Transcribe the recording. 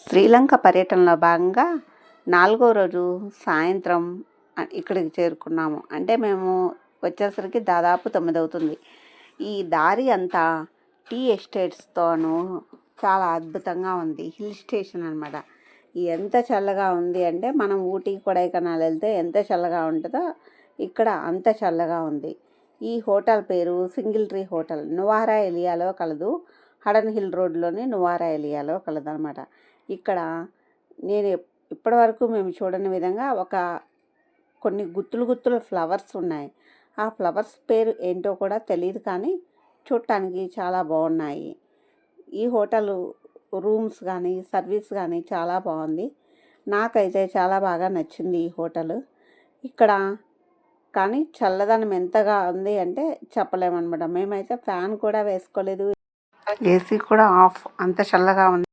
శ్రీలంక పర్యటనలో భాగంగా నాలుగో రోజు సాయంత్రం ఇక్కడికి చేరుకున్నాము. అంటే మేము వచ్చేసరికి దాదాపు తొమ్మిది అవుతుంది. ఈ దారి అంతా టీ ఎస్టేట్స్తోనూ చాలా అద్భుతంగా ఉంది. హిల్ స్టేషన్ అనమాట ఎంత చల్లగా ఉంది అంటే మనం ఊటీ కొడైకెనాల్ వెళ్తే ఎంత చల్లగా ఉంటుందో ఇక్కడ అంత చల్లగా ఉంది. ఈ హోటల్ పేరు సింగిల్ ట్రీ హోటల్. నువారా ఎలియాలో కలదు. హడన్ హిల్ రోడ్లోని నువారా ఎలియాలో కలదనమాట ఇక్కడ నేను ఇప్పటివరకు మేము చూడని విధంగా ఒక కొన్ని గుత్తులు గుత్తులు ఫ్లవర్స్ ఉన్నాయి. ఆ ఫ్లవర్స్ పేరు ఏంటో కూడా తెలియదు కానీ చూడటానికి చాలా బాగున్నాయి. ఈ హోటల్ రూమ్స్ కానీ సర్వీస్ కానీ చాలా బాగుంది. నాకైతే చాలా బాగా నచ్చింది ఈ హోటల్. ఇక్కడ కానీ చల్లదనం ఎంతగా ఉంది అంటే చెప్పలేమన్నమాట. మేమైతే ఫ్యాన్ కూడా వేసుకోలేదు. ఏసీ కూడా ఆఫ్ అంత చల్లగా ఉంది.